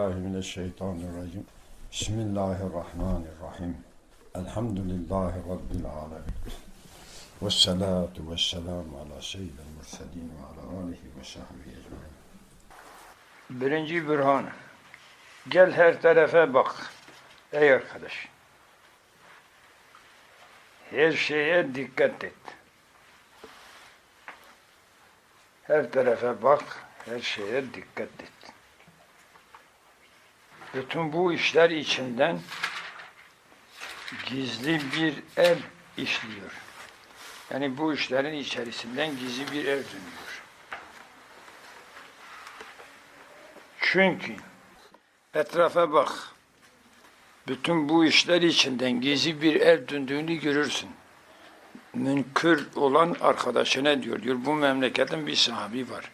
billahi mineşşeytanirracim. Bismillahirrahmanirrahim. Elhamdülillahi Rabbil alemin. Ve salatu ve selamu ala seyyidil murselin ve ala alihi ve sahbihi ecmaîn. Birinci bürhan. Gel her tarafa bak. Ey arkadaş. Her şeye dikkat et. Her tarafa bak, her şeye dikkat et. Bütün bu işler içinden gizli bir el işliyor. Yani bu işlerin içerisinden gizli bir el dönüyor. Çünkü etrafa bak. Bütün bu işler içinden gizli bir el döndüğünü görürsün. Münkür olan arkadaşına diyor. Diyor bu memleketin bir sahibi var.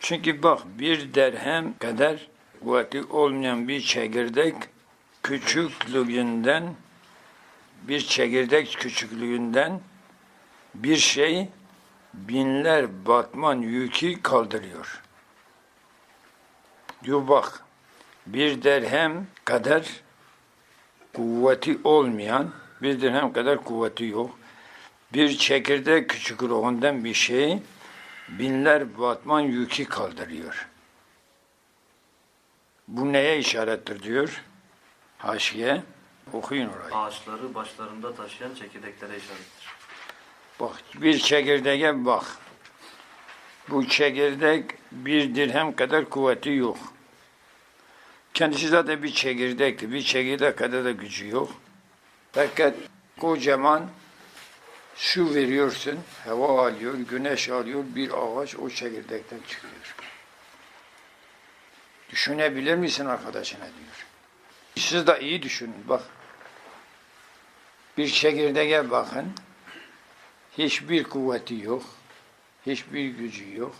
Çünkü bak bir derhem kadar kuvveti olmayan bir çekirdek küçüklüğünden bir çekirdek küçüklüğünden bir şey binler batman yükü kaldırıyor. Diyor bak bir derhem kadar kuvveti olmayan bir dirhem kadar kuvveti yok. Bir çekirdek küçüklüğünden bir şey binler batman yükü kaldırıyor. Bu neye işarettir diyor? Haşiye. Okuyun orayı. Ağaçları başlarında taşıyan çekirdeklere işarettir. Bak bir çekirdeğe bak. Bu çekirdek bir dirhem kadar kuvveti yok. Kendisi zaten bir çekirdekti. Bir çekirdek kadar da gücü yok. Fakat kocaman su veriyorsun, hava alıyor, güneş alıyor, bir ağaç o çekirdekten çıkıyor. Düşünebilir misin arkadaşına diyor. Siz de iyi düşünün bak. Bir çekirdeğe bakın. Hiçbir kuvveti yok. Hiçbir gücü yok.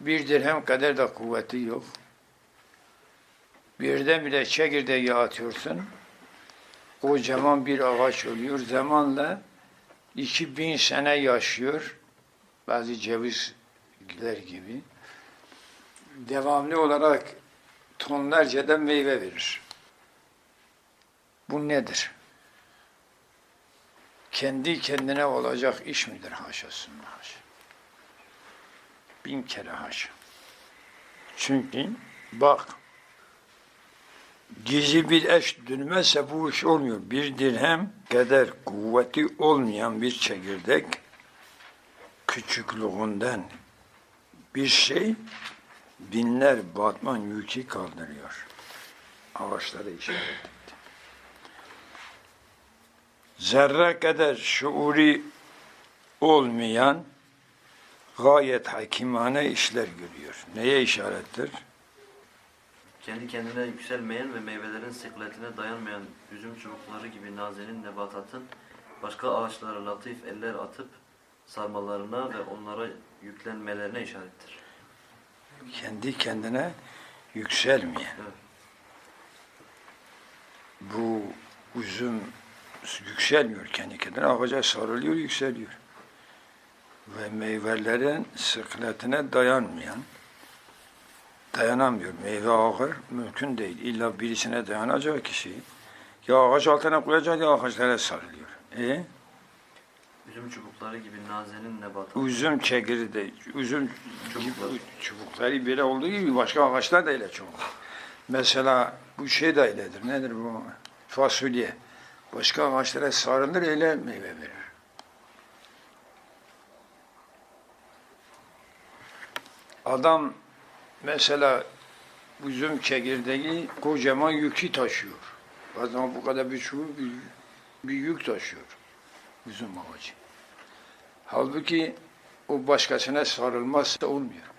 Bir dirhem kadar da kuvveti yok. Birdenbire çekirdeği atıyorsun. Kocaman bir ağaç oluyor. Zamanla 2000 sene yaşıyor. Bazı cevizler gibi. Devamlı olarak tonlarca da meyve verir. Bu nedir? Kendi kendine olacak iş midir haşasın haşa? Bin kere haşa. Çünkü bak gizli bir eş dönmezse bu iş olmuyor. Bir dirhem kadar kuvveti olmayan bir çekirdek küçüklüğünden bir şey binler batman yükü kaldırıyor. Ağaçlara işaret etti. Zerre kadar şuuri olmayan gayet hakimane işler görüyor. Neye işarettir? Kendi kendine yükselmeyen ve meyvelerin sıkletine dayanmayan üzüm çubukları gibi nazenin nebatatın başka ağaçlara latif eller atıp sarmalarına ve onlara yüklenmelerine işarettir. Kendi kendine yükselmeyen. Bu üzüm yükselmiyor kendi kendine. Ağaca sarılıyor, yükseliyor. Ve meyvelerin sıkletine dayanmayan, dayanamıyor. Meyve ağır, mümkün değil. İlla birisine dayanacak kişi. Ya ağaç altına koyacak ya ağaçlara sarılıyor. E? Üzüm çubukları gibi nazenin nebatatı. Üzüm çekirdeği, üzüm Çubukları. çubukları. böyle olduğu gibi başka ağaçlar da öyle çok. Mesela bu şey de öyledir. Nedir bu? Fasulye. Başka ağaçlara sarılır öyle meyve verir. Adam mesela üzüm çekirdeği kocaman yükü taşıyor. Bazen bu kadar bir çubuk bir, bir yük taşıyor. Üzüm ağacı. Halbuki o başkasına sarılmazsa olmuyor.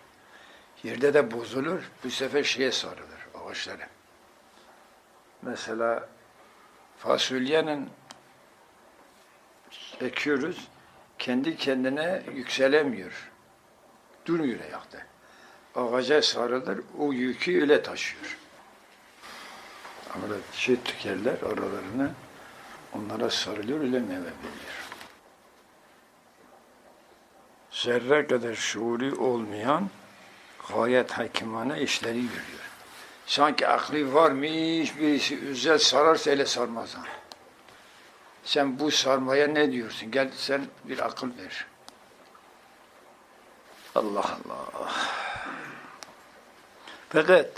Yerde de bozulur, bu sefer şeye sarılır, ağaçlara. Mesela fasulyenin ekiyoruz, kendi kendine yükselemiyor. Durmuyor ayakta. Ağaca sarılır, o yükü öyle taşıyor. Ama şey tükerler aralarına, onlara sarılıyor, öyle meyve veriyor. Zerre kadar şuuru olmayan gayet hakimane işleri görüyor. Sanki aklı varmış, birisi üzel sararsa öyle sarmaz. Sen bu sarmaya ne diyorsun? Gel sen bir akıl ver. Allah Allah. Fakat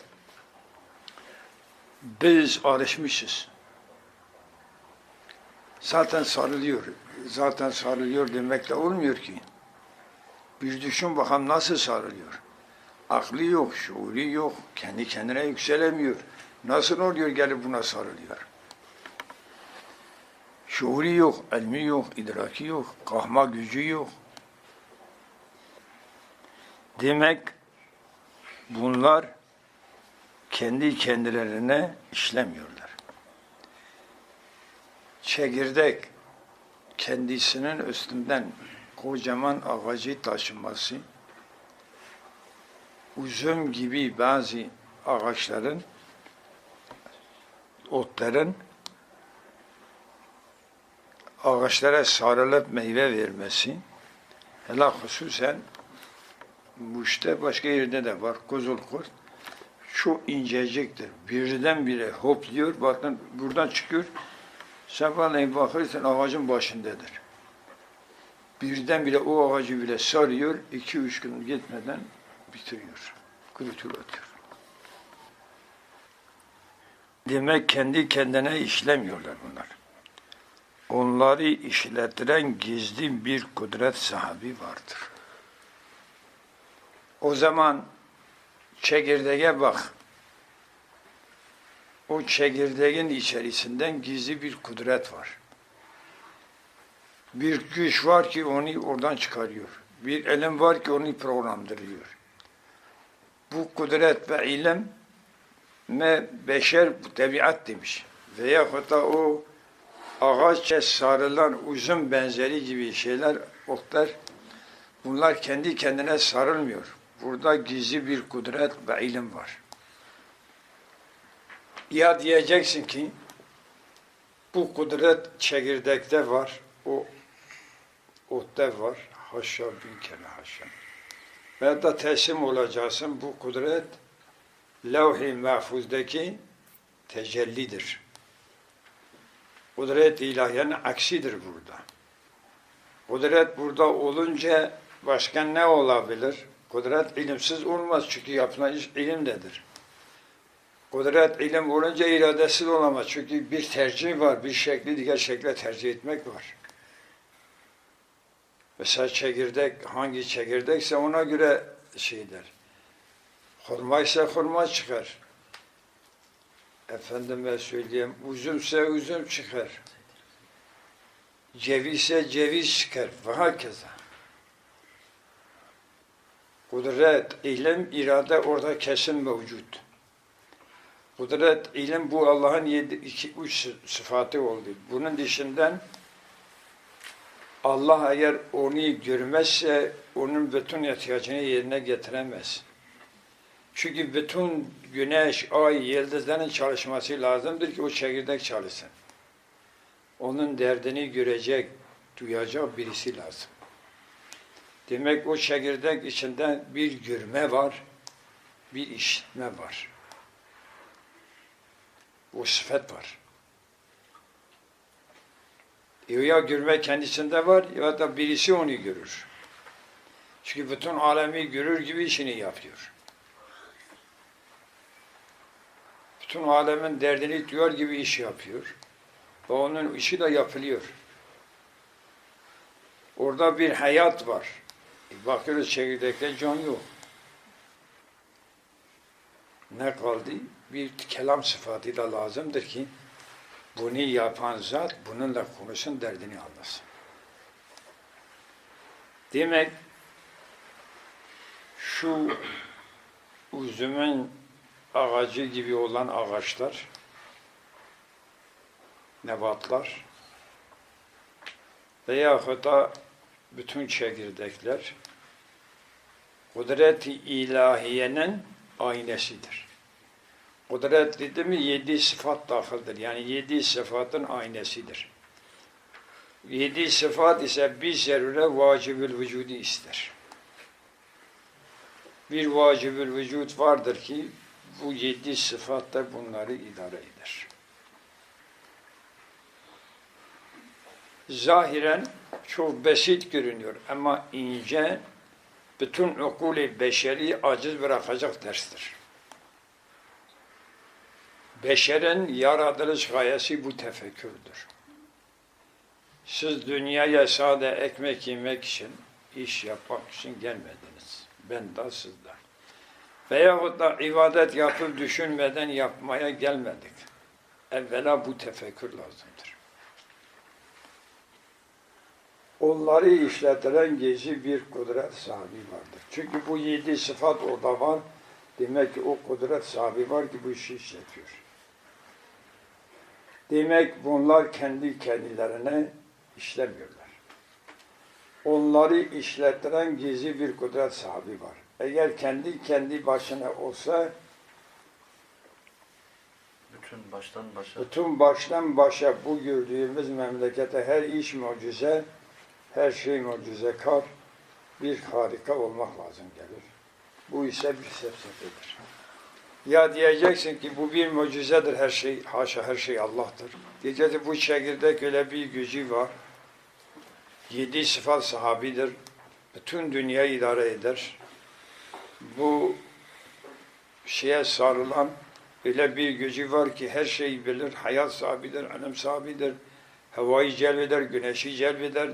biz alışmışız. Zaten sarılıyor. Zaten sarılıyor demekle olmuyor ki. Bir düşün bakalım nasıl sarılıyor. Aklı yok, şuuru yok, kendi kendine yükselemiyor. Nasıl oluyor gelip buna sarılıyor? Şuuru yok, ilmi yok, idraki yok, kahma gücü yok. Demek bunlar kendi kendilerine işlemiyorlar. Çekirdek kendisinin üstünden kocaman ağacı taşıması, üzüm gibi bazı ağaçların, otların ağaçlara sarılıp meyve vermesi, hele hususen bu işte başka yerde de var, kuzul kurt, çok inceciktir. Birdenbire hopluyor, bakın buradan çıkıyor, sabahleyin bakırsan ağacın başındadır. Birdenbire o ağacı bile sarıyor, iki üç gün gitmeden bitiriyor, kurutur atıyor. Demek kendi kendine işlemiyorlar bunlar. Onları işlettiren gizli bir kudret sahibi vardır. O zaman çekirdeğe bak. O çekirdeğin içerisinden gizli bir kudret var. Bir güç var ki onu oradan çıkarıyor. Bir elim var ki onu programlandırıyor. Bu kudret ve ilim me beşer tabiat demiş. Veya hatta o ağaçça sarılan uzun benzeri gibi şeyler, otlar bunlar kendi kendine sarılmıyor. Burada gizli bir kudret ve ilim var. Ya diyeceksin ki bu kudret çekirdekte var, o otta var. Haşa bin kere haşa. Ve da teslim olacaksın bu kudret levh-i mahfuzdaki tecellidir. Kudret ilahiyenin aksidir burada. Kudret burada olunca başka ne olabilir? Kudret ilimsiz olmaz çünkü yapılan iş ilimdedir. Kudret ilim olunca iradesiz olamaz çünkü bir tercih var, bir şekli diğer şekle tercih etmek var. Mesela çekirdek, hangi çekirdekse ona göre şey der. Hurma ise hurma çıkar. Efendime söyleyeyim, üzümse üzüm çıkar. Cevizse ceviz çıkar. Ve herkese. Kudret, ilim, irade orada kesin mevcut. Kudret, ilim bu Allah'ın yedi, iki, üç sıfatı oldu. Bunun dışından Allah eğer onu görmezse onun bütün ihtiyacını yerine getiremez. Çünkü bütün güneş, ay, yıldızların çalışması lazımdır ki o çekirdek çalışsın. Onun derdini görecek, duyacak birisi lazım. Demek o çekirdek içinde bir görme var, bir işitme var. O sıfat var. Ya görme kendisinde var ya da birisi onu görür. Çünkü bütün alemi görür gibi işini yapıyor. Bütün alemin derdini duyar gibi iş yapıyor. Ve onun işi de yapılıyor. Orada bir hayat var. E bakıyoruz çekirdekte can yok. Ne kaldı? Bir kelam sıfatı da lazımdır ki bunu yapan zat bununla konuşsun derdini anlasın. Demek şu üzümün ağacı gibi olan ağaçlar, nebatlar veyahut da bütün çekirdekler kudret-i ilahiyenin aynesidir. Kudret dedi mi yedi sıfat dahildir. Yani yedi sıfatın aynesidir. Yedi sıfat ise bir zerre vacibül vücudu ister. Bir vacibül vücut vardır ki bu yedi sıfat da bunları idare eder. Zahiren çok basit görünüyor ama ince bütün okul beşeri aciz bırakacak derstir. Beşerin yaratılış gayesi bu tefekkürdür. Siz dünyaya sade ekmek yemek için, iş yapmak için gelmediniz. Ben de siz de. Veyahut da ibadet yapıp düşünmeden yapmaya gelmedik. Evvela bu tefekkür lazımdır. Onları işletilen gezi bir kudret sahibi vardır. Çünkü bu yedi sıfat orada var. Demek ki o kudret sahibi var ki bu işi işletiyor. Demek bunlar kendi kendilerine işlemiyorlar. Onları işlettiren gizli bir kudret sahibi var. Eğer kendi kendi başına olsa Bütün baştan başa bütün baştan başa bu gördüğümüz memlekete her iş mucize, her şey mucizekar, bir harika olmak lazım gelir. Bu ise bir sefsetedir. Ya diyeceksin ki bu bir mucizedir her şey, haşa her şey Allah'tır. Diyeceksin bu çekirdek öyle bir gücü var. Yedi sıfat sahabidir. Bütün dünyayı idare eder. Bu şeye sarılan öyle bir gücü var ki her şeyi bilir. Hayat sahibidir, alem sahibidir. Havayı celbeder, güneşi celbeder.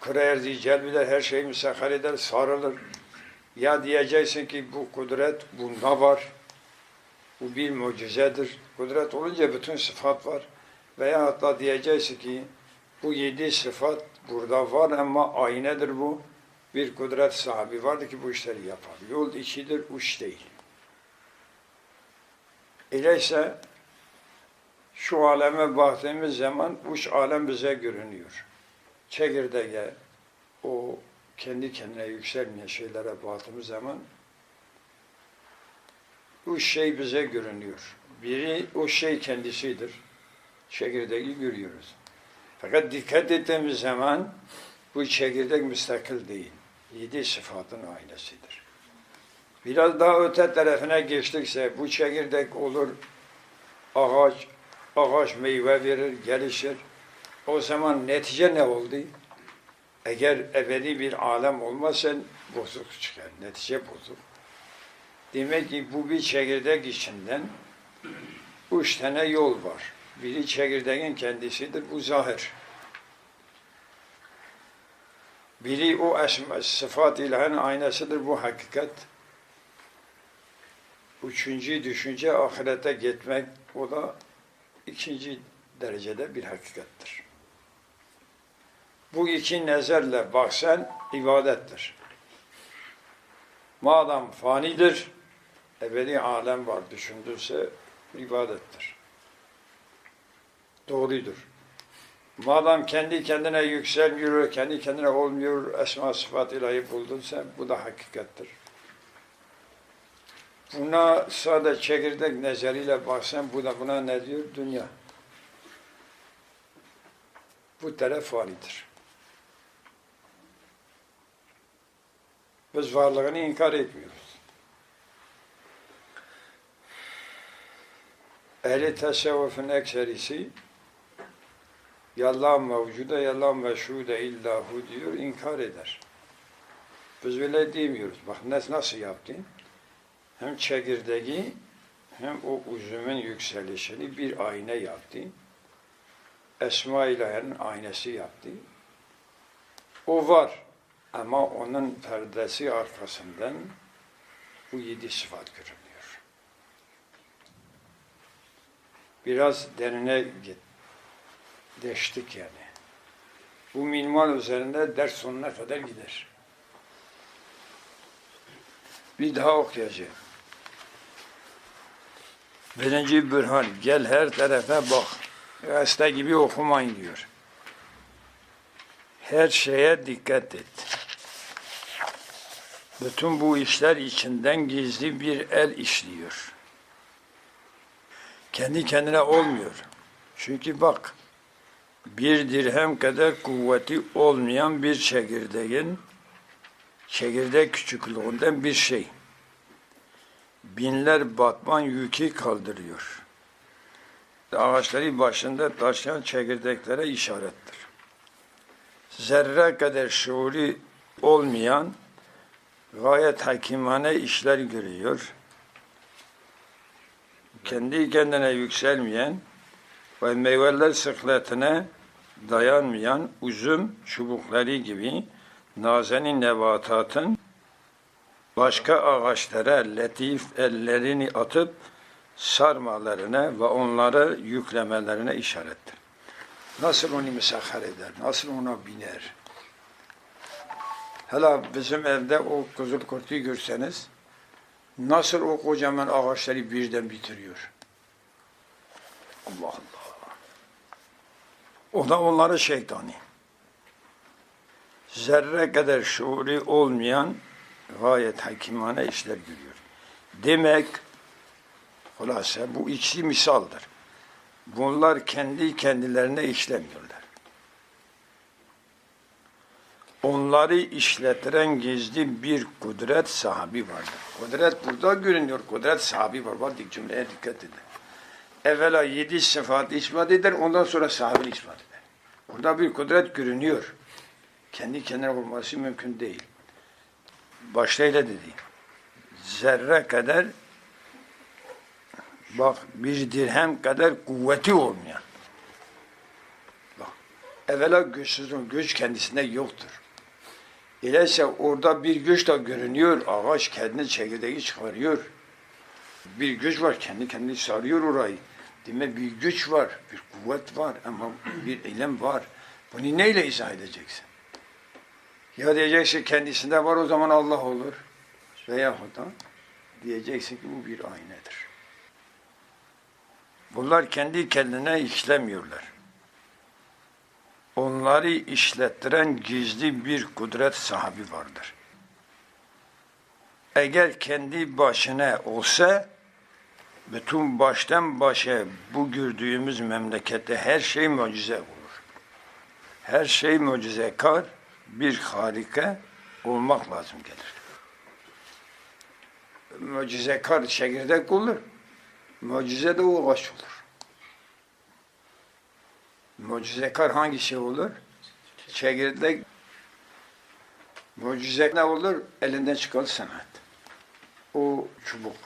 Kıra erzi celbeder, her şeyi müsahhar eder, sarılır. Ya diyeceksin ki bu kudret bunda var. Bu bir mucizedir. Kudret olunca bütün sıfat var. Veya hatta diyeceksin ki bu yedi sıfat burada var ama aynedir bu. Bir kudret sahibi vardır ki bu işleri yapar. Yol ikidir, uç değil. Öyleyse şu aleme baktığımız zaman uç alem bize görünüyor. Çekirdeğe, o kendi kendine yükselmeyen şeylere baktığımız zaman o şey bize görünüyor. Biri o şey kendisidir. Çekirdeği görüyoruz. Fakat dikkat ettiğimiz zaman bu çekirdek müstakil değil. Yedi sıfatın aynesidir. Biraz daha öte tarafına geçtikse bu çekirdek olur ağaç, ağaç meyve verir, gelişir. O zaman netice ne oldu? Eğer ebedi bir alem olmazsa bozuk çıkar, netice bozuk. Demek ki bu bir çekirdek içinden üç tane yol var. Biri çekirdeğin kendisidir, bu zahir. Biri o esma, sıfat ilahın aynasıdır, bu hakikat. Üçüncü düşünce ahirete gitmek, o da ikinci derecede bir hakikattir. Bu iki nezerle baksan ibadettir. Madem fanidir, ebedi alem var düşündürse ibadettir. Doğrudur. Madem kendi kendine yükselmiyor, kendi kendine olmuyor, esma sıfat ilahi buldunsa bu da hakikattir. Buna sadece çekirdek nezeriyle baksan bu da buna ne diyor? Dünya. Bu taraf fanidir. Biz varlığını inkar etmiyoruz. Ehli tasavvufun ekserisi Yallah mevcuda, yallah meşhude illahu diyor, inkar eder. Biz öyle demiyoruz. Bak nasıl, yaptı? Hem çekirdeği hem o üzümün yükselişini bir ayna yaptı. Esma ilahinin aynası yaptı. O var. Ama onun perdesi arkasından bu yedi sıfat görünüyor. Biraz derine git. Deştik yani. Bu minval üzerinde ders sonuna kadar gider. Bir daha okuyacağım. Birinci bürhan, gel her tarafa bak. Gazete gibi okumayın diyor. Her şeye dikkat et. Bütün bu işler içinden gizli bir el işliyor. Kendi kendine olmuyor. Çünkü bak, bir dirhem kadar kuvveti olmayan bir çekirdeğin çekirdek küçüklüğünden bir şey. binler batman yükü kaldırıyor. Ağaçları başında taşıyan çekirdeklere işarettir. Zerre kadar şuuru olmayan gayet hakimane işler görüyor. Kendi kendine yükselmeyen ve meyveler sıkletine dayanmayan üzüm çubukları gibi nazenin nebatatın başka ağaçlara latif ellerini atıp sarmalarına ve onları yüklemelerine işarettir. Nasıl onu misahhar eder, nasıl ona biner. Hala bizim evde o kızıl kurtuyu görseniz, nasıl o kocaman ağaçları birden bitiriyor. Allah Allah. O da onların şeytani. Zerre kadar şuuru olmayan gayet hakimane işler görüyor. Demek, hulasa bu ikisi misaldır. Bunlar kendi kendilerine işlemiyorlar. Onları işletiren gizli bir kudret sahibi vardır. Kudret burada görünüyor. Kudret sahibi var. Bak cümleye dikkat edin. Evvela yedi sıfatı ispat eder, ondan sonra sahibini ispat eder. Burada bir kudret görünüyor. Kendi kendine olması mümkün değil. Başta öyle dedi. Zerre kadar bak bir dirhem kadar kuvveti olmayan. Evvela güçsüzün güç kendisinde yoktur. İlerse orada bir güç de görünüyor. Ağaç kendini çekirdeği çıkarıyor. Bir güç var. Kendi kendini sarıyor orayı. Demek bir güç var. Bir kuvvet var. Ama bir eylem var. Bunu neyle izah edeceksin? Ya diyeceksin kendisinde var o zaman Allah olur. Veyahut da diyeceksin ki bu bir aynedir. Bunlar kendi kendine işlemiyorlar. Onları işlettiren gizli bir kudret sahibi vardır. Eğer kendi başına olsa, bütün baştan başa bu gördüğümüz memlekette her şey mucize olur. Her şey mucizekar, bir harika olmak lazım gelir. Mucizekar çekirdek olur, mucize de ağaç olur. Mucizekar hangi şey olur? Çekirdek. Mucize ne olur? Elinden çıkan sanat. O çubuk.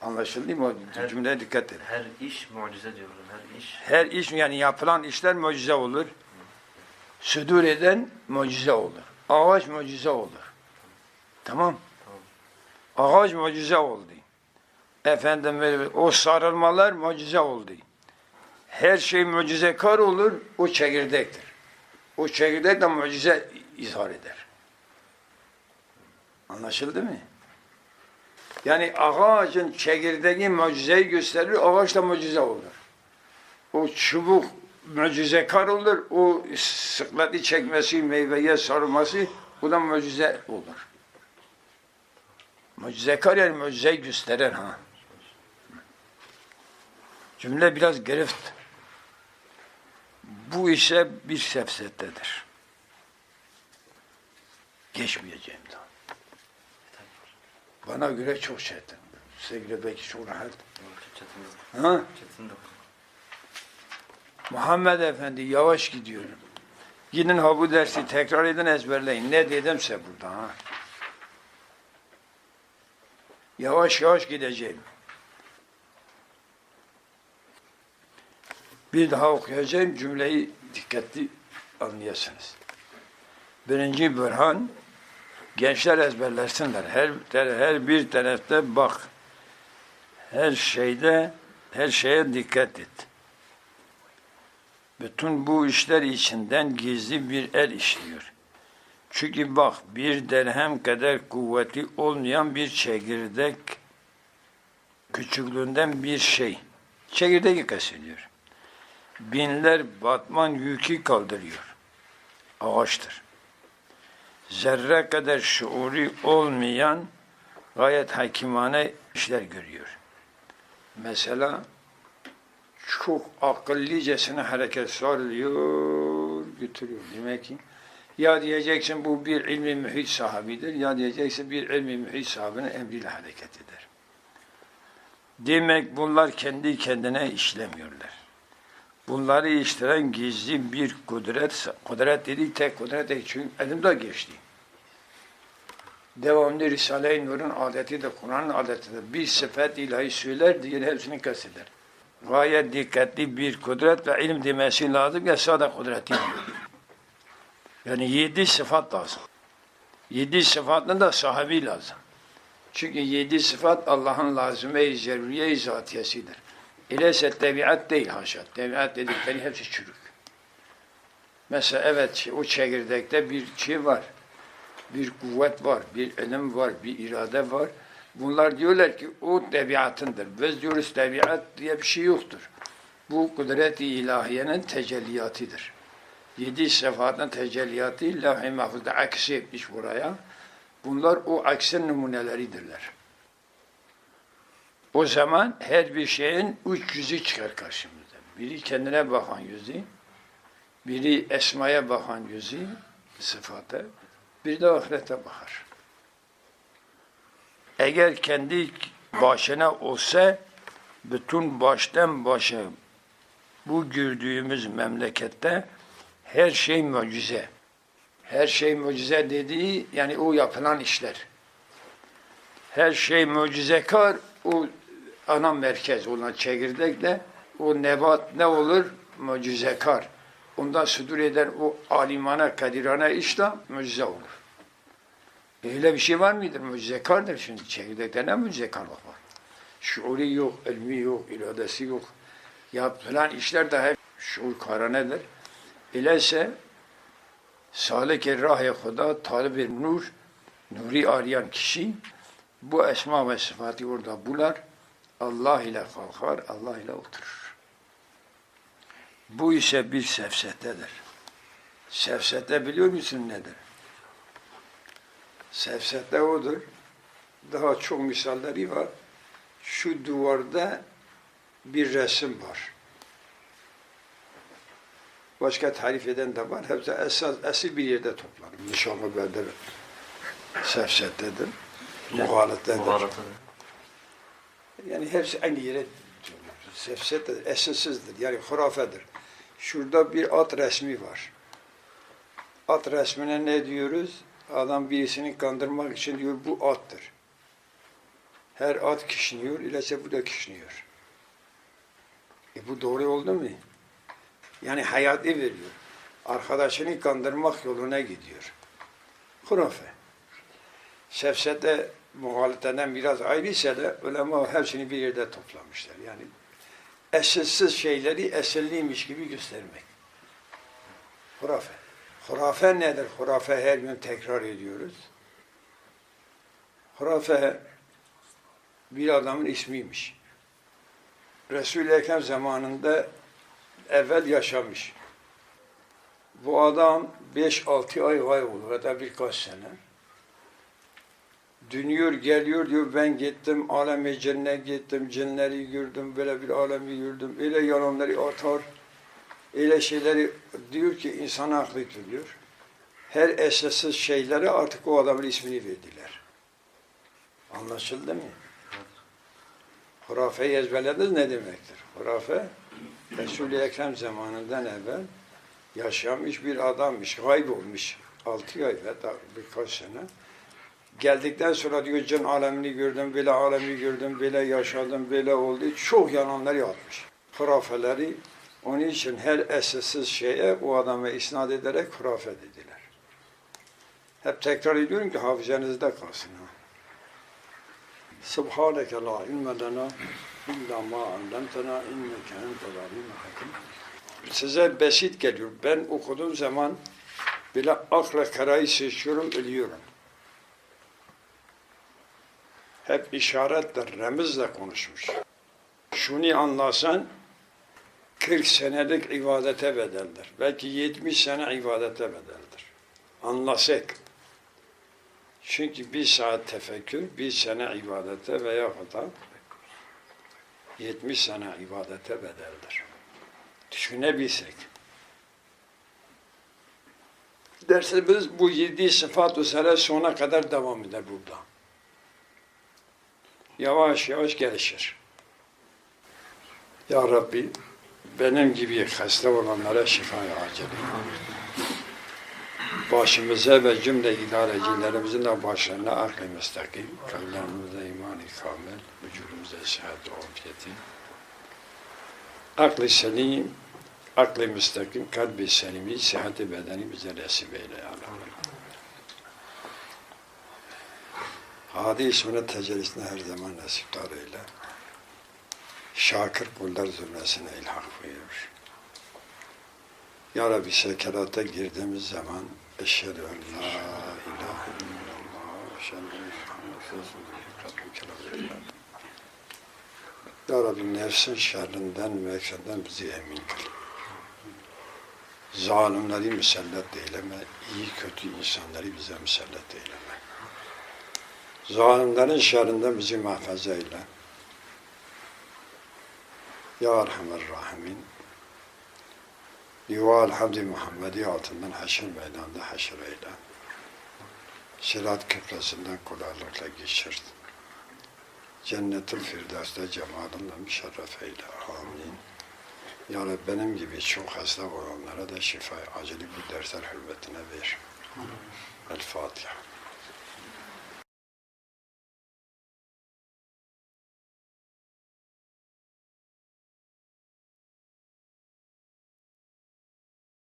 Anlaşıldı mı? Her- Cümleye dikkat edin. Her iş mucize diyorum. Her iş. Her iş yani yapılan işler mucize olur. Südur eden mucize olur. Ağaç mucize olur. Tamam. Ağaç mucize oldu. Efendim o sarılmalar mucize oldu. Her şey mucizekar olur, o çekirdektir. O çekirdek de mucize izhar eder. Anlaşıldı mı? Yani ağacın çekirdeği mucizeyi gösterir, ağaç da mucize olur. O çubuk mucizekar olur, o sıkleti çekmesi, meyveye sarılması, bu da mucize olur. Mucizekar yani mucizeyi gösterir ha. Cümle biraz gerift. Bu ise bir sefsettedir. Geçmeyeceğim daha. Bana göre çok çetin. Size göre belki çok rahat. Çetin, Ha? Muhammed Efendi yavaş gidiyorum. Gidin ha bu dersi tekrar edin ezberleyin. Ne dedimse burada ha. Yavaş yavaş gideceğim. Bir daha okuyacağım cümleyi dikkatli anlayasınız. Birinci bürhan gençler ezberlesinler. Her her bir tarafta bak. Her şeyde her şeye dikkat et. Bütün bu işler içinden gizli bir el işliyor. Çünkü bak bir derhem kadar kuvveti olmayan bir çekirdek küçüklüğünden bir şey. Çekirdeği kastediyor. Binler batman yükü kaldırıyor. Ağaçtır. Zerre kadar şuuru olmayan gayet hakimane işler görüyor. Mesela çok akıllıcasına hareket sarılıyor, götürüyor. Demek ki Ya diyeceksin bu bir ilmi mühit sahabidir, ya diyeceksin bir ilmi mühit sahibinin emriyle hareket eder. Demek bunlar kendi kendine işlemiyorlar. Bunları işleyen gizli bir kudret, kudret dedi tek kudret değil çünkü elimde geçti. Devamlı Risale-i Nur'un adeti de Kur'an'ın adeti de bir sıfat ilahi söyler, diğer hepsini kasteder. Gayet dikkatli bir kudret ve ilim demesi lazım ya sadece kudreti. Yani yedi sıfat lazım. Yedi sıfatın da sahibi lazım. Çünkü yedi sıfat Allah'ın lazıme-i zeruriye-i zatiyesidir. İleyse tebiat değil haşa. Tebiat dedikleri hepsi çürük. Mesela evet o çekirdekte bir şey var. Bir kuvvet var, bir ilim var, bir irade var. Bunlar diyorlar ki o tabiatındır. Biz diyoruz tabiat diye bir şey yoktur. Bu kudret-i ilahiyenin tecelliyatıdır. Yedi sıfatın tecelliyatı levh-i mahfuzda aksi etmiş buraya. Bunlar o aksin numuneleridirler. O zaman her bir şeyin üç yüzü çıkar karşımıza. Biri kendine bakan yüzü, biri esmaya bakan yüzü, sıfatı, bir de ahirete bakar. Eğer kendi başına olsa, bütün baştan başa bu gördüğümüz memlekette her şey mucize. Her şey mucize dediği yani o yapılan işler. Her şey mucizekar o ana merkez olan çekirdekle o nebat ne olur? Mucizekar. Ondan sudur eden o alimane, kadirane işte mucize olur. Öyle bir şey var mıdır? Mucizekardır şimdi çekirdekte ne mucizekarlık var? Şuuri yok, ilmi yok, iradesi yok. Yapılan işler de hep şuur karanedir. İleyse salik-i rah-i huda talib-i nur, nuri arayan kişi bu esma ve sıfatı orada bular. Allah ile kalkar, Allah ile oturur. Bu ise bir sefsetedir. Sefsete biliyor musun nedir? Sefsete odur. Daha çok misalleri var. Şu duvarda bir resim var. Başka tarif eden de var. Hepsi esas, esil bir yerde toplanır. Nişanlı beldedir. Sefsettedir. Muhalettedir. Muhalata. Yani hepsi aynı yere sefsettedir. Esinsizdir. Yani hurafedir. Şurada bir at resmi var. At resmine ne diyoruz? Adam birisini kandırmak için diyor bu attır. Her at kişniyor, ilese bu da kişniyor. E bu doğru oldu mu? Yani hayatı veriyor. Arkadaşını kandırmak yoluna gidiyor. Hurafe. Sefsete muhaleteden biraz ayrıysa da ulema hepsini bir yerde toplamışlar. Yani esilsiz şeyleri esilliymiş gibi göstermek. Hurafe. Hurafe nedir? Hurafe her gün tekrar ediyoruz. Hurafe bir adamın ismiymiş. Resul-i Ekrem zamanında evvel yaşamış. Bu adam 5-6 ay vay olur ya da birkaç sene. Dünüyor, geliyor diyor ben gittim, alemi cennet gittim, cinleri gördüm, böyle bir alemi gördüm. Öyle yalanları atar, öyle şeyleri diyor ki insan aklı diyor. Her esassız şeylere artık o adamın ismini verdiler. Anlaşıldı mı? Hurafeyi ezberlediniz ne demektir? Hurafe, Resul-i Ekrem zamanından evvel yaşamış bir adammış, gayb olmuş. Altı ay ve birkaç sene. Geldikten sonra diyor can alemini gördüm, böyle alemi gördüm, böyle yaşadım, böyle oldu. Çok yalanlar yapmış. Hurafeleri onun için her esassız şeye o adama isnat ederek hurafe dediler. Hep tekrar ediyorum ki hafızanızda kalsın. Ha. Subhaneke la ilme lena illa ma allamtena inneke entel alimul hakim. Size basit geliyor. Ben okuduğum zaman bile akla karayı seçiyorum, ölüyorum. Hep işaretle, remizle konuşmuş. Şunu anlasan 40 senelik ibadete bedeldir. Belki 70 sene ibadete bedeldir. Anlasak. Çünkü bir saat tefekkür, bir sene ibadete veya da 70 sene ibadete bedeldir. Düşünebilsek. Dersimiz bu yedi sıfat-ı sene sona kadar devam eder burada. Yavaş yavaş gelişir. Ya Rabbi benim gibi hasta olanlara şifayı acil. Başımıza ve cümle idarecilerimizin de başlarına aklı müstakim, kalplerimize iman-ı kamil, vücudumuza sıhhat ve. Aklı selim, aklı müstakim, kalbi selimi, sıhhati bedeni bize nasip eyle ya Rabbi. Hadi ismine tecellisine her zaman nasipdar eyle. Şakir kullar zümresine ilhak buyur. Ya Rabbi sekerata girdiğimiz zaman eşhedü en la ilahe illallah Ya Rabbi nefsin şerrinden, mekrinden bizi emin kıl. Zalimleri müsellet eyleme, iyi kötü insanları bize müsellet eyleme. Zalimlerin şerrinden bizi muhafaza eyle. Ya Erhamer Rahimin. Yuval Hamdi Muhammedi altından haşir meydanında haşir eyle. Sırat köprüsünden kolaylıkla geçirt. Cennet-ül Firdevs'te cemalınla müşerref eyle. Amin. Ya Rabbi benim gibi çok hasta olanlara da şifa acili bu dersler hürmetine ver. El Fatiha.